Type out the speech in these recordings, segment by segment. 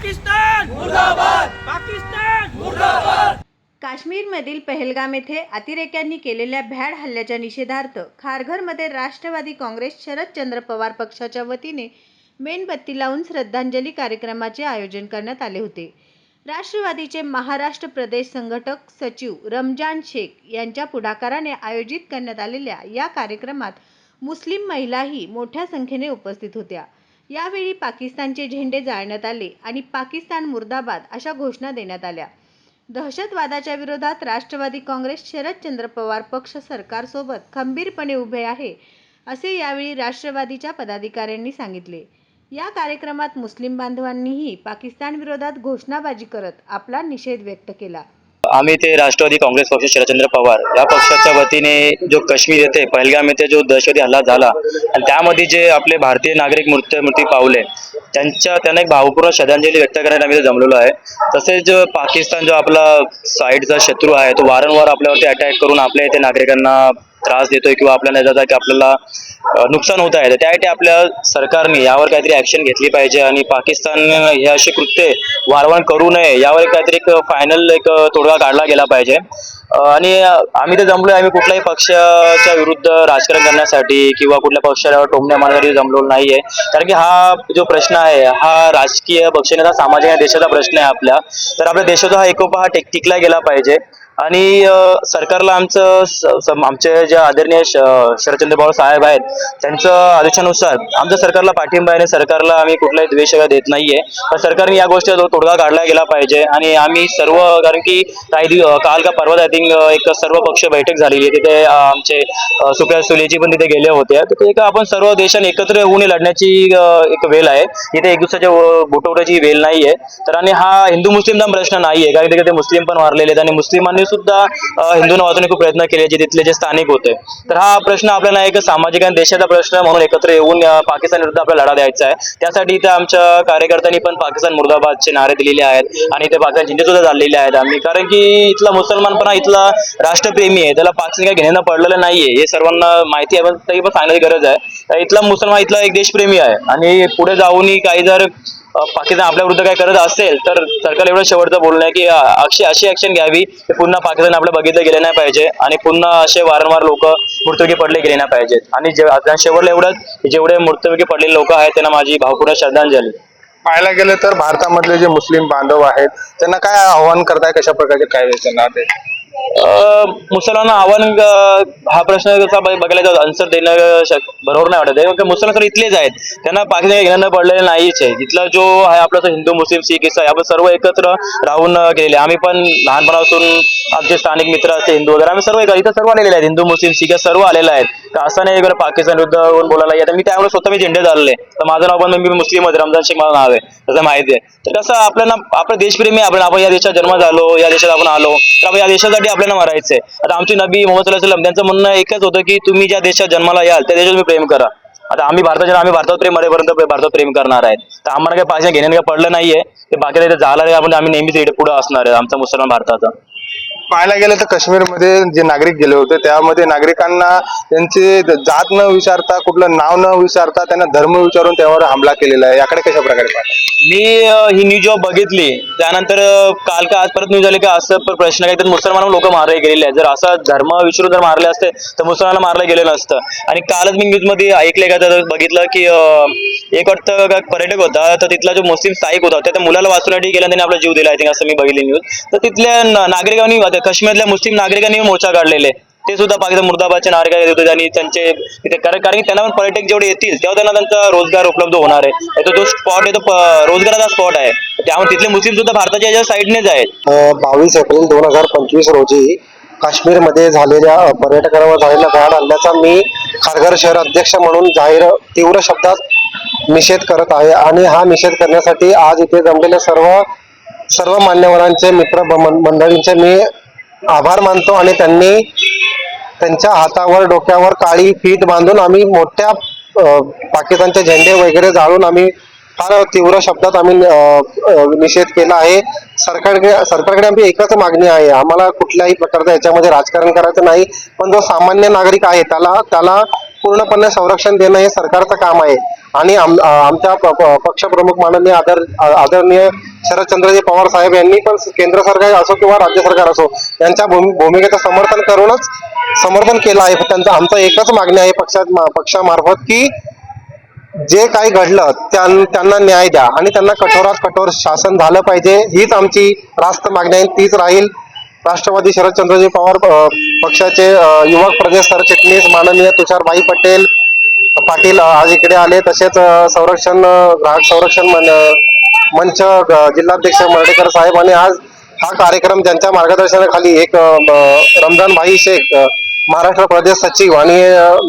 पाकिस्तान! मुर्दाबाद! पाकिस्तान! मुर्दाबाद! काश्मीरमधील पहलगाम येथे अतिरेक्यांनी केलेल्या भ्याड हल्ल्याच्या निषेधार्थ खारघरमध्ये राष्ट्रवादी काँग्रेस शरदचंद्र पवार पक्षाच्या वतीने मेणबत्ती लावून श्रद्धांजली कार्यक्रमाचे आयोजन करण्यात आले होते. राष्ट्रवादीचे महाराष्ट्र प्रदेश संघटक सचिव रमजान शेख यांच्या पुढाकाराने आयोजित करण्यात आलेल्या या कार्यक्रमात मुस्लिम महिलाही मोठ्या संख्येने उपस्थित होत्या. यावेळी पाकिस्तानचे झेंडे जाळण्यात आले आणि पाकिस्तान मुर्दाबाद अशा घोषणा देण्यात आल्या. दहशतवादाच्या विरोधात राष्ट्रवादी काँग्रेस शरदचंद्र पवार पक्ष सरकारसोबत खंबीरपणे उभे आहे असे यावेळी राष्ट्रवादीच्या पदाधिकाऱ्यांनी सांगितले. या कार्यक्रमात मुस्लिम बांधवांनीही पाकिस्तानविरोधात घोषणाबाजी करत आपला निषेध व्यक्त केला. आम्ही ते राष्ट्रवादी काँग्रेस पक्ष शरदचंद्र पवार या पक्षाच्या वतीने जो काश्मीर येथे पहलगाम येथे जो दहशतवादी हल्ला झाला आणि त्यामध्ये जे आपले भारतीय नागरिक मृत्यू मृत्यू पावले त्यांच्या त्यांना एक भावपूर्ण श्रद्धांजली व्यक्त करण्यात आम्ही जमलेलो आहे. तसेच पाकिस्तान जो आपला साईडचा शत्रू आहे तो वारंवार आपल्यावरती अटॅक करून आपल्या इथे नागरिकांना त्रास देतोय किंवा आपल्याला ज्याचा की आपल्याला नुकसान होत आहे. तर त्यासाठी आपल्या सरकारने यावर काहीतरी ऍक्शन घेतली पाहिजे आणि पाकिस्तान हे असे कृत्य वारंवार करू नये यावर काहीतरी एक फायनल एक तोडगा काढला गेला पाहिजे. आणि आम्ही ते जमलोय आम्ही कुठल्याही पक्षाच्या विरुद्ध राजकारण करण्यासाठी किंवा कुठल्या पक्षाला टोमण्या मारण्यासाठी जमलो नाहीये. कारण की हा जो प्रश्न आहे हा राजकीय पक्षाने सामाजिक आणि देशाचा प्रश्न आहे आपल्या. तर आपल्या देशाचा हा एकोपा हा टिकला गेला पाहिजे. आणि सरकारला आमचं आमचे जे आदरणीय श- शरदचंद्र पवार साहेब आहेत त्यांचं आदेशानुसार आमच्या सरकारला पाठिंबा आहे आणि सरकारला आम्ही कुठलाही द्वेष देत नाहीये. पण सरकारने या गोष्टीचा तोडगा काढला गेला पाहिजे आणि आम्ही सर्व कारण की काही काल का परवा आय थिंक एक सर्व पक्ष बैठक झालेली आहे तिथे आमचे सुप्रिया सुलेजी पण तिथे गेले होते. तर ते एक आपण सर्व देशाने एकत्र होऊन लढण्याची एक वेळ आहे. इथे एक दुसऱ्याच्या बोटवण्याची वेळ नाहीये. तर आणि हा हिंदू मुस्लिमचा प्रश्न नाहीये कारण तिथे मुस्लिम पण मारलेले आहेत आणि मुस्लिमांनी सुद्धा हिंदू नावातून खूप प्रयत्न केले जे तिथले जे स्थानिक होते. तर हा प्रश्न आपल्याला एक सामाजिक आणि देशाचा प्रश्न म्हणून एकत्र येऊन पाकिस्तान विरुद्ध आपला लढा द्यायचा आहे. त्यासाठी इथे आमच्या कार्यकर्त्यांनी पण पाकिस्तान मुर्दाबादचे नारे दिलेले आहेत आणि ते पाकिस्तान झेंडे सुद्धा झालेले आहेत आम्ही. कारण की इथला मुसलमानपणा इथला राष्ट्रप्रेमी आहे. त्याला पाकिस्तान काही घेण्यानं पडलेलं नाहीये. हे सर्वांना माहिती आहे पण तरी पण सांगण्याची गरज आहे. तर इथला मुसलमान इथला एक देशप्रेमी आहे. आणि पुढे जाऊनही काही जर पाकिस्तान आपल्या विरुद्ध काय करत असेल तर सरकार एवढं शेवटचं बोलणं आहे की अ, अशी अशी ऍक्शन घ्यावी की पुन्हा पाकिस्तान आपलं बघितलं गेले नाही पाहिजे आणि पुन्हा असे वारंवार लोक मृत्युमुखी पडले गेले नाही पाहिजेत. आणि जे आता शेवटला एवढंच जेवढे मृत्युमुखी पडलेले लोक आहेत त्यांना माझी भावपूर्ण श्रद्धांजली. पाहायला गेलं तर भारतामधले जे मुस्लिम बांधव आहेत त्यांना काय आव्हान करताय? कशा प्रकारचे काय त्यांना मुसलांना आव्हान हा प्रश्न कसा बघायला आन्सर देणं बरोबर नाही वाटत आहे. मुसलमान तर इथलेच आहेत. त्यांना पाकिस्तान घेणं पडलेलं नाहीच आहे. इथला जो आहे आपला हिंदू मुस्लिम सिख ईसाई आपण सर्व एकत्र राहून अ, गेलेले आम्ही पण लहानपणापासून आमचे स्थानिक मित्र असते हिंदू वगैरे आम्ही सर्व इथं सर्व आलेले आहेत. हिंदू मुस्लिम सिख सर्व आलेले आहेत. तर असं नाही इकडे पाकिस्तान विरुद्ध बोलायला येतं मी त्यामुळे स्वतः मी झेंडे चालले तर माझं नाव पण मी मुस्लिम आहे रमजान शेख माझं नाव आहे. तसं माहिती आहे. तर कसं आपल्याला आपलं देशप्रेमी आपण आपण या देशात जन्म झालो या देशात आपण आलो. तर आपण या देशासाठी आपल्याला मरायचंय. आता आमचे नबी मोहम्मद सल्लम त्यांचं म्हणणं एकच होतं की तुम्ही ज्या देशात जन्माला याल त्या देशात तुम्ही प्रेम करा. आता आम्ही भारताच्या आम्ही भारतात प्रेम मरेपर्यंत भारतात प्रेम करणार आहे तर आम्हाला काही पाहिजे घेण्याने काही पडलं नाहीये. ते बाकी इथे झालं आपण आम्ही नेहमीच इकडे पुढे असणार आहे आमचा मुसलमान भारताचा. पाहायला गेलं तर काश्मीरमध्ये जे नागरिक गेले होते त्यामध्ये नागरिकांना त्यांचे जात न विचारता कुठलं नाव न विचारता त्यांना धर्म विचारून त्यावर हमला केलेला आहे. याकडे कशा प्रकारे पाहता मी ही न्यूज जेव्हा बघितली. त्यानंतर काल का आज परत न्यूज आली की असं प्रश्न काही तर मुसलमान लोक मारले गेलेले आहेत. जर असा धर्म विचारून जर मारले असते तर मुसलमान मारलं गेलं नसतं आणि कालच मी न्यूजमध्ये ऐकले का तर बघितलं की एक वाटतं का पर्यटक होता तर तिथला जो मुस्लिम स्थायिक होता त्या मुलाला वाचवण्यासाठी गेला त्यांनी आपला जीव दिला आय थिंक असं मी बघितली न्यूज तर तिथल्या नागरिकांनी आता मुस्लिम नागरिकांनी मोर्चा काढलेले ते सुद्धा पाकिस्तान मुर्दाबादच्या नागरिकांना देत होते आणि त्यांचे तिथे कारण कारण की त्यांना पण पर्यटक जेवढे येतील तेव्हा त्यांना त्यांचा रोजगार उपलब्ध होणार आहे. तो जो स्पॉट आहे तो रोजगाराचा स्पॉट आहे. त्यामुळे तिथले मुस्लिम सुद्धा भारताच्या याच्या साईडनेच आहेत. बावीस एप्रिल दोन हजार पंचवीस रोजी काश्मीरमध्ये झालेल्या पर्यटकांवर झालेल्या भ्याड हल्ल्याचा मी खारघर शहर अध्यक्ष म्हणून जाहीर तीव्र शब्दात निषेध करत आहे. आणि हा निषेध करण्यासाठी आज इथे जमलेल्या सर्व सर्व मान्यवरांचे मित्र मंडळींचे मी आभार मानतो आणि त्यांनी त्यांच्या हातावर डोक्यावर काळी फीत बांधून आम्ही मोठ्या पाकिस्तानचे झेंडे वगैरे जाळून आम्ही फार तीव्र शब्दात आम्ही निषेध केला आहे. सरकारकडे सरकारकडे आमची एकच मागणी आहे. आम्हाला कुठल्याही प्रकारचं याच्यामध्ये राजकारण करायचं नाही. पण जो सामान्य नागरिक आहे त्याला त्याला पूर्णपणे संरक्षण देणं हे सरकारचं काम आहे. आणि आमच्या पक्षप्रमुख माननीय आदर आदरणीय शरदचंद्रजी पवार साहेब यांनी पण केंद्र सरकार असो किंवा राज्य सरकार असो यांच्या भूमिकेचं समर्थन करूनच समर्थन केलं आहे. त्यांचं आमचं एकच मागणी आहे पक्षात पक्षामार्फत की जे काही घडलं त्यां- त्यांना न्याय द्या आणि त्यांना कठोरात कठोर शासन झालं पाहिजे. हीच आमची रास्त मागणी आहे. तीच राहील. राष्ट्रवादी शरदचंद्रजी पवार पक्षाचे युवक प्रदेश सरचिटणीस माननीय तुषारभाई पटेल पाटील आज इकडे आले. तसेच संरक्षण ग्राहक संरक्षण मंच जिल्हाध्यक्ष मर्डेकर साहेब आणि आज हा कार्यक्रम ज्यांच्या मार्गदर्शनाखाली एक ब- रमजान भाई शेख महाराष्ट्र प्रदेश सचिव आणि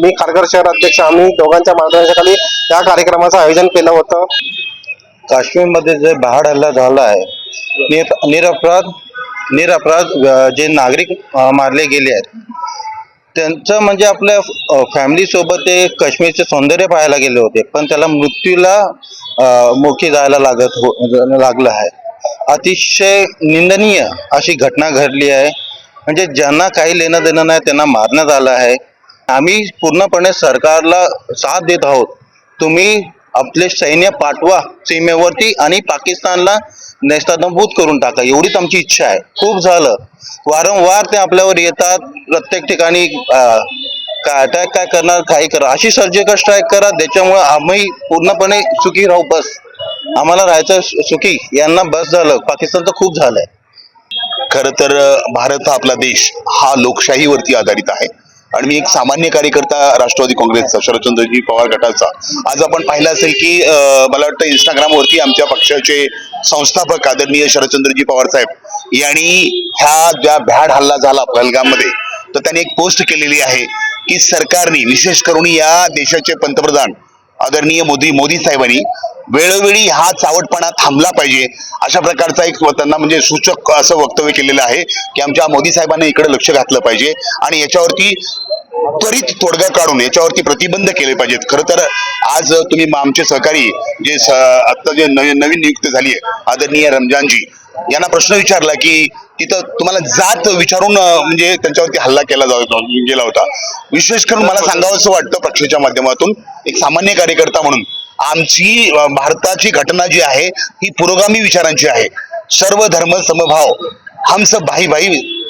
मी खारघर शहर अध्यक्ष आम्ही दोघांच्या मार्गदर्शनाखाली या कार्यक्रमाचं आयोजन केलं होतं. काश्मीरमध्ये जे भ्याड हल्ला झाला आहे निर निरपराध निरपराध जे नागरिक मारले गेले आहेत त्यांचं म्हणजे आपल्या फॅमिलीसोबत ते काश्मीरचे सौंदर्य पाहायला गेले होते पण त्याला मृत्यूला मोठी मुखी जायला लागत हो लागलं आहे. अतिशय निंदनीय अशी घटना घडली आहे. म्हणजे ज्यांना काही लेणं देणं नाही त्यांना मारण्यात आलं आहे. आम्ही पूर्णपणे सरकारला साथ देत आहोत. तुम्ही आपले सैन्य पाठवा सीमेवरती आणि पाकिस्तानला नेस्तानभूत करून टाका. एवढीच आमची इच्छा आहे. खूप झालं. वारंवार ते आपल्यावर येतात. प्रत्येक ठिकाणी काय अटॅक काय करणार काही करा. अशी सर्जिकल स्ट्राईक करा त्याच्यामुळे आम्ही पूर्णपणे सुखी राहू बस. आम्हाला राहायचं सुखी. यांना बस झालं. पाकिस्तान तर खूप झालंय. खर तर भारत हा आपला देश. हा लोकशाहीवरती आधारित आहे. आणि मी एक सामान्य कार्यकर्ता राष्ट्रवादी काँग्रेसचा शरदचंद्रजी पवार गटाचा. आज आपण पाहिलं असेल की मला वाटतं इंस्टाग्रामवरती आमच्या पक्षाचे संस्थापक आदरणीय शरदचंद्रजी पवार साहेब यांनी ह्या ज्या भ्याड हल्ला झाला पहलगाममध्ये तर त्यांनी एक पोस्ट केलेली आहे की सरकारने विशेष करून या देशाचे पंतप्रधान आदरणीय मोदी मोदी साहेबांनी वेळोवेळी हा चावटपणा थांबला पाहिजे. अशा प्रकारचा एक त्यांना म्हणजे सूचक असं वक्तव्य केलेलं आहे की आमच्या मोदी साहेबांनी इकडे लक्ष घातलं पाहिजे आणि याच्यावरती त्वरित तोडगा काढून याच्यावरती प्रतिबंध केले पाहिजेत. खरं तर आज तुम्ही आमचे सहकारी जे स- आता जे नवीन नवीन नियुक्त झाली आहे आदरणीय रमजानजी यांना प्रश्न विचारला की तिथं तुम्हाला जात विचारून म्हणजे त्यांच्यावरती हल्ला केला जाऊ गेला होता. विशेष करून मला सांगावं असं वाटतं पक्षाच्या माध्यमातून एक सामान्य कार्यकर्ता म्हणून. आमची भारताची घटना जी आहे ही पुरोगामी विचारांची आहे. सर्व धर्म समभाव. हम सब भाई भाई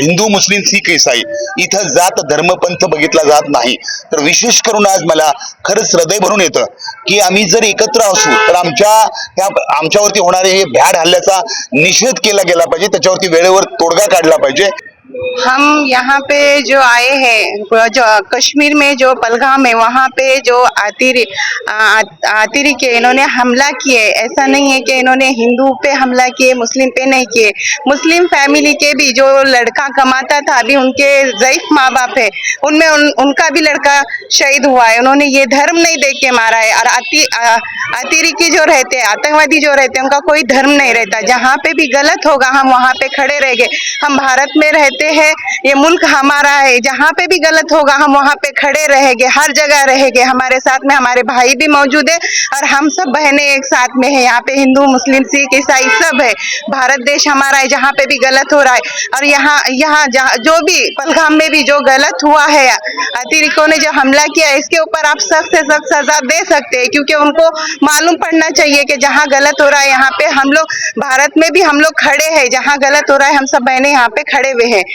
हिंदू मुस्लिम सिख ईसाई. इथं जात धर्म पंथ बघितला जात नाही. तर विशेष करून आज मला खरंच हृदय भरून येतं की आम्ही जर एकत्र असू तर आमच्या ह्या आमच्यावरती होणारे हे भ्याड हल्ल्याचा निषेध केला गेला पाहिजे. त्याच्यावरती वेळेवर तोडगा काढला पाहिजे. हम यहाँ पे जो आए हैं जो कश्मीर में जो पलगाम है वहाँ पे जो आतिरी आ- आतिरी के इन्होंने हमला किए। ऐसा नहीं है कि इन्होंने हिंदू पे हमला किए मुस्लिम पे नहीं किए। मुस्लिम फैमिली के भी जो लड़का कमाता था अभी उनके जईफ माँ बाप है। उनमें उन, उनका भी लड़का शहीद हुआ है। उन्होंने ये धर्म नहीं देख के मारा है। और आती आ- आतिरी की जो रहते हैं आतंकवादी जो रहते हैं उनका कोई धर्म नहीं रहता। जहाँ पे भी गलत होगा हम वहाँ पे खड़े रहेंगे हम भारत में रहते हैं, ये मुल्क हमारा है, जहाँ पे भी गलत होगा, हम वहाँ पे खड़े रहेंगे, हर जगह रहेंगे, हमारे साथ में हमारे भाई भी मौजूद है और हम सब बहनें एक साथ में है, यहाँ पे हिंदू, मुस्लिम, सिख, ईसाई सब है। भारत देश हमारा है, जहाँ पे भी गलत हो रहा है और यहाँ यहाँ जो भी पलगाम में भी जो गलत हुआ है, अतिरिक्तों ने जो हमला किया इसके ऊपर आप सख्त से सख्त सजा दे सकते हैं, क्योंकि उनको मालूम पड़ना चाहिए कि जहाँ गलत हो रहा है, यहाँ पे हम लोग, भारत में भी हम लोग खड़े हैं, जहाँ गलत हो रहा है, हम सब बहनें यहाँ पे खड़े हुए हैं।